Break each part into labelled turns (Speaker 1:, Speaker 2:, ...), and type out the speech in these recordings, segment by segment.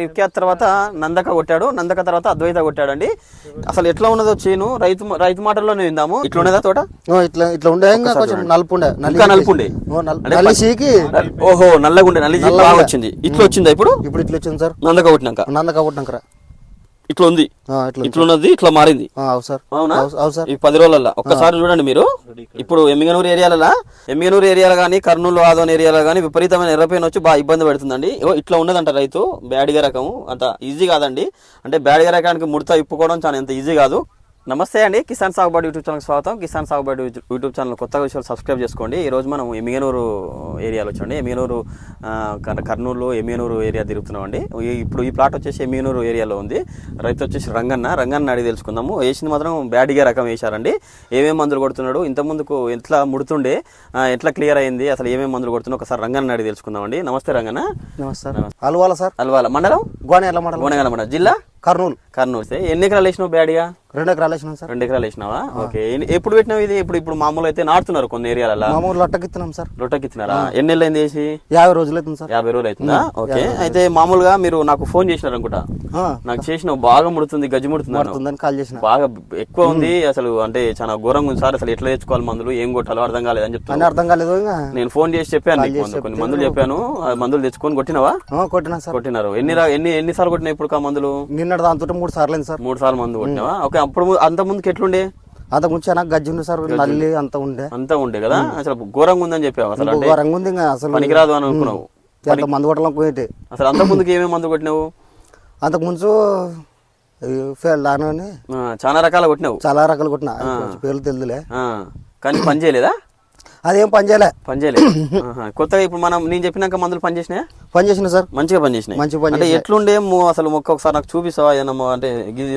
Speaker 1: విఖ్యాత్ తర్వాత నందక కొట్టాడు నందక తర్వాత అద్వైత కొట్టాడండి. అసలు ఎట్లా ఉన్నదో చేను రైతు రైతు మాటల్లోనే విందాము. ఇట్లా ఉన్నదా తోట?
Speaker 2: ఇట్లా ఇట్లా ఉండే ఇంకా కొంచెం నలుపు ఉండే
Speaker 1: ఇంకా నలుపు ఉండే.
Speaker 2: ఓ, నల్-
Speaker 1: అంటే
Speaker 2: నల్లి
Speaker 1: ప-
Speaker 2: సీకి
Speaker 1: ఓహో నల్లగుండే బాగా వచ్చింది. ఇట్లా వచ్చిందా ఇప్పుడు?
Speaker 2: ఇప్పుడు ఇట్లా వచ్చింది సార్.
Speaker 1: నందక కొట్టినాక.
Speaker 2: నంద కాబట్టినాకరా
Speaker 1: ఇట్లా ఉంది
Speaker 2: ఇట్లా
Speaker 1: ఇట్లా ఉన్నది ఇట్లా మారింది. ఈ పది రోజులలో ఒక్కసారి చూడండి మీరు. ఇప్పుడు ఎమ్మిగనూరు ఏరియాలలో ఎమ్మిగనూరు ఏరియాలో కానీ కర్నూలు ఆదోన్ ఏరియాలో కానీ విపరీతమైన ఎర్రపైన వచ్చి బాగా ఇబ్బంది పెడుతుందండి. ఇట్లా ఉన్నదంట రైతు బ్యాడ్గా రకము. అంత ఈజీ కాదండి. అంటే బ్యాడ్గా రకానికి ముడత ఇప్పుకోవడం చాలా ఎంత ఈజీ కాదు. నమస్తే అండి కిసాన్ సాగుబాటు యూట్యూబ్ ఛానల్ స్వాగతం. కిసాన్ సాగుబాటు యూట్యూబ్ ఛానల్ కొత్తగా విషయాలు సబ్స్క్రైబ్ చేసుకోండి. ఈ రోజు మనం ఎమిగనూరు ఏరియాలో వచ్చండి ఎమిగనూరు కర్నూలు ఎమిగనూరు ఏరియా తిరుగుతున్నామండి ఇప్పుడు ఈ ప్లాట్ వచ్చేసి ఎమిగనూరు ఏరియాలో ఉంది. రైతు వచ్చేసి రంగన్న. రంగన్న అడిగి తెలుసుకుందాము. వేసింది మాత్రం బ్యాడ్గా రకం వేశారండి. ఏమేమి మందులు కొడుతున్నాడు ఇంత ముందుకు ఎట్లా ముడుతుండే ఎట్లా క్లియర్ అయింది అసలు ఏమేమి మందులు కొడుతున్నా ఒకసారి రంగన్న అడిగి తెలుసుకుందామండి నమస్తే రంగన్న.
Speaker 2: నమస్తే అలవాల సార్.
Speaker 1: అల్వాల. మండలం?
Speaker 2: గోనెల మండలం.
Speaker 1: గోనెగల మండలం. జిల్లా?
Speaker 2: కర్నూలు.
Speaker 1: కర్నూలు ఎన్ని ఎకరాలు వేసినావు బ్యాడ్గా?
Speaker 2: రెండు ఎకరాలు వేసినాం సార్.
Speaker 1: రెండు ఎకరాలు వేసినావా? ఓకే. ఎప్పుడు పెట్టినావు ఇది? ఇప్పుడు ఇప్పుడు మామూలు అయితే నాటుతున్నారు కొన్ని ఏరియాలలో.
Speaker 2: మా ఊరు లొట్టకిస్తున్నాం సార్.
Speaker 1: రొట్టెకి ఇచ్చినారా ఎన్ని నెలలు అయింది వేసి?
Speaker 2: యాభై రోజులు అవుతుంది సార్.
Speaker 1: యాభై రోజులు అవుతుందా? ఓకే. అయితే మామూలుగా మీరు నాకు ఫోన్ చేసినారు అనుకుంటా. నాకు చేసిన బాగా ముడుతుంది గజ్జి ముడుతుంది
Speaker 2: కాల్ చేసిన.
Speaker 1: బాగా ఎక్కువ ఉంది. అసలు అంటే చాలా ఘోరంగా ఉంది సార్. అసలు ఎట్లా తెచ్చుకోవాలి మందులు? ఏం కొట్టాలో అర్థం కాలేదని
Speaker 2: అని
Speaker 1: చెప్తాను
Speaker 2: అర్థం కాలేదు
Speaker 1: నేను ఫోన్ చేసి చెప్పాను. కొన్ని మందులు చెప్పాను. మందులు తెచ్చుకొని కొట్టినావా?
Speaker 2: కొట్టినా సార్.
Speaker 1: కొట్టినారు. ఎన్ని ఎన్ని ఎన్ని సార్లు కొట్టినా ఇప్పుడు మందులు?
Speaker 2: నిన్నటి దాంతో మూడు సార్లు సార్.
Speaker 1: మూడు సార్లు మందు కొట్టినావా? ఓకే అప్పుడు అంత ముందుకి ఎట్లుండే
Speaker 2: అంతకు ముందు చాలా గజ్జి ఉంది సార్ నల్లి అంత ఉండే.
Speaker 1: అంతా ఉండే కదా? అసలు ఘోరంగా ఉందని చెప్పావు అసలు? అంటే
Speaker 2: రంగు ఉంది అసలు
Speaker 1: పనికిరాదు అని అనుకున్నావు.
Speaker 2: అంత మందు కొట్టడం పోయేటి.
Speaker 1: అసలు అంత ముందుకు ఏమేమి మందు కొట్టినావు?
Speaker 2: అంతకు ముందు
Speaker 1: చాలా రకాల కొట్టినావు.
Speaker 2: చాలా రకాలు కొట్టిన. పేర్లు తెలుదులే
Speaker 1: కానీ పని చేయలేదా?
Speaker 2: అదేం పని చేయలే.
Speaker 1: పని చేయలేదు ఆహా. కొత్తగా ఇప్పుడు మనం నేను చెప్పినాక మందులు పని చేసినాయా?
Speaker 2: పని చేసిన సార్.
Speaker 1: మంచిగా పని చేసినాయి.
Speaker 2: మంచి పని
Speaker 1: అంటే ఎట్లుండే అసలు మొక్క ఒకసారి నాకు చూపిస్తావా? ఏదన్నా మొ- అంటే గిది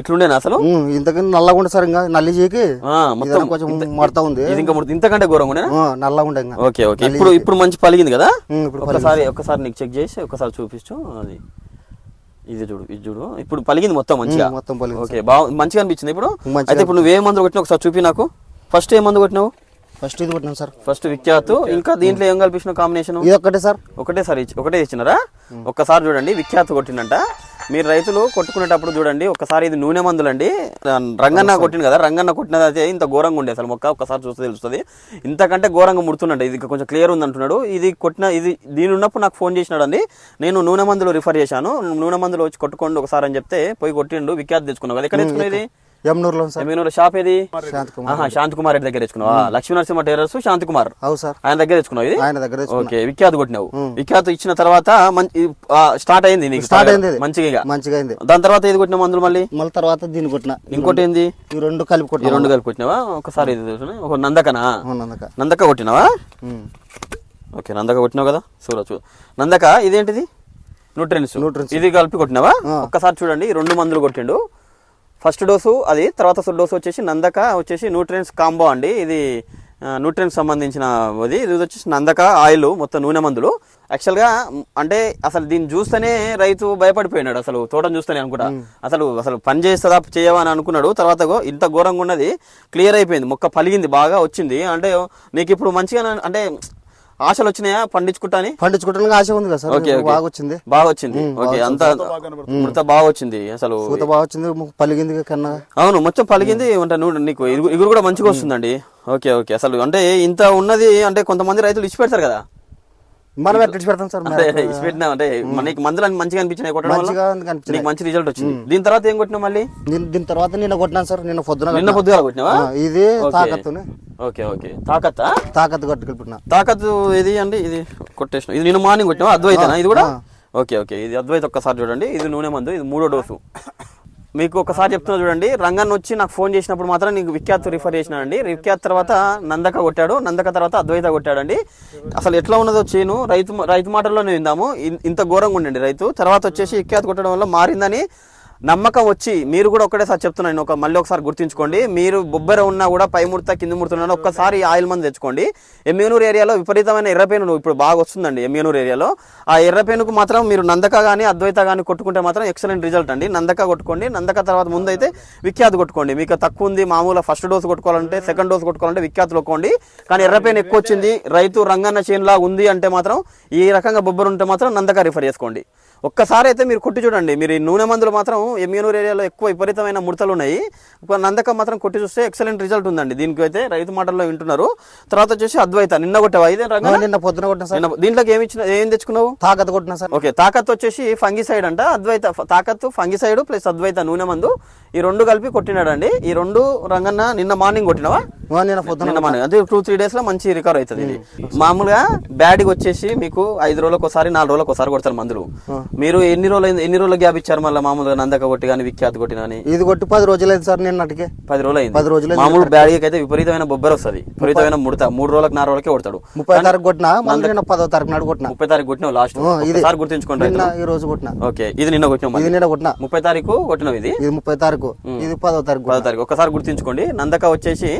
Speaker 1: ఇట్లుండేనా అసలు?
Speaker 2: ఇంతకన్నా నల్లగా ఉండే సార్ ఇంకా నల్లి చీకి
Speaker 1: ఆ, మొత్తం
Speaker 2: కొంచెం మడతా ఉంది.
Speaker 1: ఇది ఇంకా ఇంతకంటే ఘోరంగా ఉండేనా?
Speaker 2: ఆ, నల్లగా ఉండే
Speaker 1: ఓకే ఓకే. ఇప్పుడు ఇప్పుడు మంచి పలిగింది కదా? ఒకసారి ఒకసారి నీకు చెక్ చేసి ఒకసారి చూపించు అది. ఇది చూడు ఇది చూడు. ఇప్పుడు పలిగింది మొత్తం మంచిగా?
Speaker 2: మొత్తం పలిగింది
Speaker 1: ఓకే బాగా మంచిగా అనిపించింది ఇప్పుడు?
Speaker 2: మంచిగా
Speaker 1: అయితే ఇప్పుడు నువ్వు ఏ మందు కొట్టినావు ఒకసారి చూపి నాకు. ఫస్ట్ ఏ మందు కొట్టినావు?
Speaker 2: ఫస్ట్ ఇది కొట్టినాం సార్.
Speaker 1: ఫస్ట్ విఖ్యాత్ ఇంకా దీంట్లో ఏం కలిపించిన కాంబినేషన్
Speaker 2: ఇది ఒక్కటే సార్.
Speaker 1: ఒకటే సారి ఇచ్చి- ఒకటే ఇచ్చినారా? ఒక్కసారి చూడండి విఖ్యాత్ కొట్టిందంట. మీరు రైతులు కొట్టుకునేటప్పుడు చూడండి ఒకసారి ఇది నూనె మందులండి. రంగన్న కొట్టింది కదా రంగన్న కొట్టినది అయితే ఇంత ఘోరంగా ఉండే అసలు మొక్క ఒకసారి చూస్తే తెలుస్తుంది. ఇంతకంటే ఘోరంగా ముడుతుందంట ఇది కొంచెం క్లియర్ ఉంది అంటున్నాడు ఇది కొట్టిన ఇది దీని ఉన్నప్పుడు నాకు ఫోన్ చేసినాడు అండి నేను నూనె మందులు రిఫర్ చేశాను. నూనె మందులు వచ్చి కొట్టుకోండి ఒకసారి అని చెప్తే పోయి కొట్టిండు విఖ్యాత్ తెచ్చుకున్నావు కదా ఎక్కడ తెచ్చుకునేది
Speaker 2: యమునూరులో సార్.
Speaker 1: షాప్ ఏది?
Speaker 2: శాంత్ కుమార్
Speaker 1: రెడ్డి. దగ్గర తెచ్చుకున్నావా. Lakshmi Narasimha tailors Shant Kumar
Speaker 2: sir.
Speaker 1: ఆయన దగ్గర తెచ్చుకున్నావు ఇది?
Speaker 2: ఆయన దగ్గర.
Speaker 1: ఓకే విఖ్యాత్ కొట్టినావు. విఖ్యాత్ ఇచ్చిన తర్వాత మంచి స్టార్ట్ అయింది నీకు
Speaker 2: స్టార్ట్ అయింది.
Speaker 1: మంచిగా.
Speaker 2: మంచిగా అయింది.
Speaker 1: దాని తర్వాత ఏది కొట్టిన మందులు మళ్ళీ?
Speaker 2: మళ్ళీ తర్వాత దీన్ని కొట్టిన.
Speaker 1: ఇంకోటి ఏంది?
Speaker 2: ఈ రెండు కలిపి కొట్టిన
Speaker 1: రెండు కలిపి కొట్టినావా? ఒకసారి ఇది? ఒక నందకనా?
Speaker 2: అందుక
Speaker 1: నందక. కొట్టినావా? ఓకే నందక కొట్టినావు కదా? సూరచు నందక ఇదేంటిది? న్యూట్రియన్స్. ఇది కలిపి కొట్టినావా? ఒక్కసారి చూడండి ఈ రెండు మందులు కొట్టిండు. ఫస్ట్ డోసు అది తర్వాత డోసు వచ్చేసి నందక వచ్చేసి న్యూట్రియన్స్ కాంబో అండి. ఇది న్యూట్రియన్స్ సంబంధించిన అది. ఇది వచ్చేసి నందక ఆయిల్ మొత్తం నూనె మందులు. యాక్చువల్గా అంటే అసలు దీన్ని చూస్తేనే రైతు భయపడిపోయినాడు అసలు. తోటను చూస్తేనే అనుకుంటా. అసలు అసలు పని చేస్తుందా చేయవా అని అనుకున్నాడు. తర్వాత ఇంత ఘోరంగా ఉన్నది క్లియర్ అయిపోయింది. మొక్క పలిగింది బాగా వచ్చింది. అంటే నీకు ఇప్పుడు మంచిగా అంటే ఆశలు వచ్చినాయా పండించుకుంటా అని
Speaker 2: పండించుకోవడానికి ఆశ ఉంది కదా సార్. బాగా వచ్చింది
Speaker 1: బాగా వచ్చింది ఓకే అంత అంత బాగా వచ్చింది అసలు.
Speaker 2: పూత బాగా వచ్చింది పలిగింది కన్నా.
Speaker 1: అవును మొత్తం పలిగింది అంటే నువ్వు నీకు ఇగురు ఇగురు కూడా మంచిగా వస్తుందండి. Okay okay. అసలు అంటే ఇంత ఉన్నది అంటే కొంతమంది రైతులు ఇచ్చి పెడతారు కదా.
Speaker 2: మనం ఎట్లా పెడతాం సార్?
Speaker 1: అంటే అంటే నీకు మందులు మంచిగా అనిపించినాయి కొట్టడం
Speaker 2: మంచిగా
Speaker 1: మంచి రిజల్ట్ వచ్చింది. దీని తర్వాత ఏం కొట్టినావు మళ్ళీ?
Speaker 2: దీని తర్వాత నిన్న కొట్టినాను సార్ నిన్న పొద్దున
Speaker 1: నిన్న పొద్దుగా కొట్టినావా?
Speaker 2: ఇది
Speaker 1: ఓకే.
Speaker 2: తాకత్తుని.
Speaker 1: Okay okay. తాకత్తా?
Speaker 2: తాకత్తు కట్టుకెళ్ళిపోయినా
Speaker 1: తాకత్తు ఇది అండి? ఇది కొట్టేసిన. ఇది నేను మార్నింగ్ కొట్టినావా? అద్వైతనా? ఇది కూడా? Okay okay. ఇది అద్వైత ఒక్కసారి చూడండి. ఇది నూనె మందు ఇది మూడో డోసు. మీకు ఒకసారి చెప్తున్నా చూడండి. రంగన్ వచ్చి నాకు ఫోన్ చేసినప్పుడు మాత్రం నీకు విఖ్యాత్ రిఫర్ చేసినానండి విఖ్యాత్ తర్వాత నందక కొట్టాడు. నందక తర్వాత అద్వైత కొట్టాడండి. అసలు ఎట్లా ఉన్నదో చేను. రైతు రైతు మాటల్లోనే విందాము. ఇంత ఘోరంగా ఉండండి రైతు. తర్వాత వచ్చేసి విఖ్యాత్ కొట్టడం వల్ల మారిందని నమ్మకం వచ్చి మీరు కూడా ఒకటేసారి చెప్తున్నాను నేను ఒక మళ్ళీ ఒకసారి గుర్తుంచుకోండి. మీరు బొబ్బెర ఉన్నా కూడా పై ముడత కింద ముడుతున్నా ఒక్కసారి ఆయిల్ మంది తెచ్చుకోండి. ఎమ్మిగనూరు ఏరియాలో విపరీతమైన ఎర్రపేను ఇప్పుడు బాగా వస్తుందండి ఎమ్మిగనూరు ఏరియాలో. ఆ ఎర్రపేనుకు మాత్రం మీరు నందక కానీ అద్వైత కానీ కొట్టుకుంటే మాత్రం ఎక్సలెంట్ రిజల్ట్ అండి. నందక కొట్టుకోండి. నందక తర్వాత ముందు అయితే కొట్టుకోండి. మీకు తక్కువ ఉంది మామూలు ఫస్ట్ డోస్ కొట్టుకోవాలంటే సెకండ్ డోస్ కొట్టుకోవాలంటే విఖ్యాత్ కొట్టుకోండి కానీ ఎర్రపేను ఎక్కువ వచ్చింది రైతు రంగన్న చేనులా ఉంది అంటే మాత్రం ఈ రకంగా బొబ్బరు ఉంటే మాత్రం నందక రిఫర్ చేసుకోండి. ఒక్కసారి అయితే మీరు కొట్టి చూడండి. మీరు ఈ నూనె మందులు మాత్రం ఎమ్యూనూర్ ఏరియాలో ఎక్కువ విపరీతమైన ముడతలు ఉన్నాయి. ఒక నందక మాత్రం కొట్టి చూస్తే ఎక్సలెంట్ రిజల్ట్ ఉందండి. దీనికి అయితే రైతు మాటల్లో వింటున్నారు. తర్వాత వచ్చేసి అద్వైత నిన్న కొట్టావా? ఇదే రంగా
Speaker 2: నిన్న పొద్దున కొట్టినా సార్.
Speaker 1: దీంట్లోకి ఏమి ఇచ్చిన ఏం తెచ్చుకున్నావు?
Speaker 2: తాకత్ కొట్టినా సార్.
Speaker 1: ఓకే తాకత్ వచ్చేసి ఫంగిసైడ్ అంట. అద్వైత తాకత్ ఫంగిసైడ్ ప్లస్ అద్వైత నూనె మందు. ఈ రెండు కలిపి కొట్టినాడండి. ఈ రెండు రంగన్న నిన్న మార్నింగ్ కొట్టినావా?
Speaker 2: నిన్న పొద్దున
Speaker 1: నిన్న మార్నింగ్. అంటే టూ త్రీ డేస్లో మంచి రికవర్ అవుతుంది ఇది. మామూలుగా బ్యాడ్కి వచ్చేసి మీకు ఐదు రోజులకు ఒకసారి నాలుగు రోజులకు ఒకసారి కొడతారు మందులు. మీరు ఎన్ని రోజులు అయింది- ఎన్ని రోజులు గ్యాప్ ఇచ్చారు మళ్ళీ మామూలుగా నందక కొట్టి కానీ విఖ్యాత కొట్టి కానీ
Speaker 2: ఇది కొట్టి పది రోజులైంది సార్ నిన్నటికి
Speaker 1: పది రోజులు అయింది
Speaker 2: పది రోజులైంది.
Speaker 1: మామూలు బ్యాడ్కి అయితే విపరీతమైన బొబ్బర వస్తుంది. విపరీతమైన ముడత. మూడు రోజులకు నాలుగు రోజులకే కొడతాడు.
Speaker 2: ముప్పై తారీఖు కొట్టినా? మళ్ళీ నిన్న పదో తారీఖు నాడు కొట్టినా?
Speaker 1: ముప్పై తారీఖు కొట్టినావు లాస్ట్.
Speaker 2: ఇది.
Speaker 1: ఒకసారి గుర్తుంచుకోండి
Speaker 2: నిన్న. ఈ రోజు కొట్టినా.
Speaker 1: ఓకే. ఇది నిన్న కొట్టినావు
Speaker 2: ఇది. నిన్న కొట్టినా.
Speaker 1: ముప్పై తారీఖు కొట్టినావు ఇది?
Speaker 2: ఇది ముప్పై తారీఖు. ఇది పదో తారీఖు.
Speaker 1: పదో తారీఖు. ఒకసారి గుర్తుంచుకోండి. నందక వచ్చేసి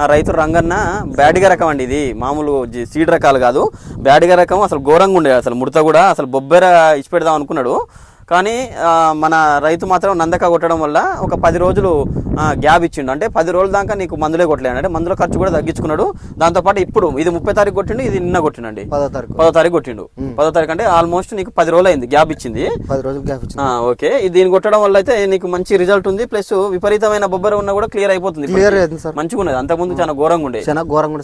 Speaker 1: ఆ రైతు రంగన్న బ్యాడ్గా రకం అండి ఇది. మామూలు సీడ్ రకాలు కాదు. బ్యాడ్గా రకం అసలు ఘోరంగా ఉండే అసలు. ముడత కూడా అసలు బొబ్బెర ఇచ్చి పెడదాం అనుకున్నాడు. కానీ మన రైతు మాత్రం నందక కొట్టడం వల్ల ఒక పది రోజులు గ్యాప్ ఇచ్చిండు. అంటే పది రోజుల దాకా నీకు మందులే కొట్టలేడు. అంటే మందుల ఖర్చు కూడా తగ్గించుకున్నాడు. దాంతోపాటు ఇప్పుడు ఇది ముప్పై తారీఖు కొట్టిండు ఇది నిన్న కొట్టినండి
Speaker 2: పదో తారీఖు.
Speaker 1: పదో తారీఖు కొట్టిండు. పదో తారీఖు అంటే ఆల్మోస్ట్ నీకు పది రోజులు అయింది గ్యాప్ ఇచ్చింది.
Speaker 2: పది రోజులు గ్యాప్ ఇచ్చింది.
Speaker 1: ఓకే. ఇది దీన్ని కొట్టడం వల్ల అయితే నీకు మంచి రిజల్ట్ ఉంది. ప్లస్ విపరీతమైన బొబ్బర ఉన్నా కూడా క్లియర్ అయిపోతుంది.
Speaker 2: క్లియర్
Speaker 1: మంచిగా ఉన్నది అంతకుముందు చాలా ఘోరంగా ఉండే
Speaker 2: చాలా ఘోరంగా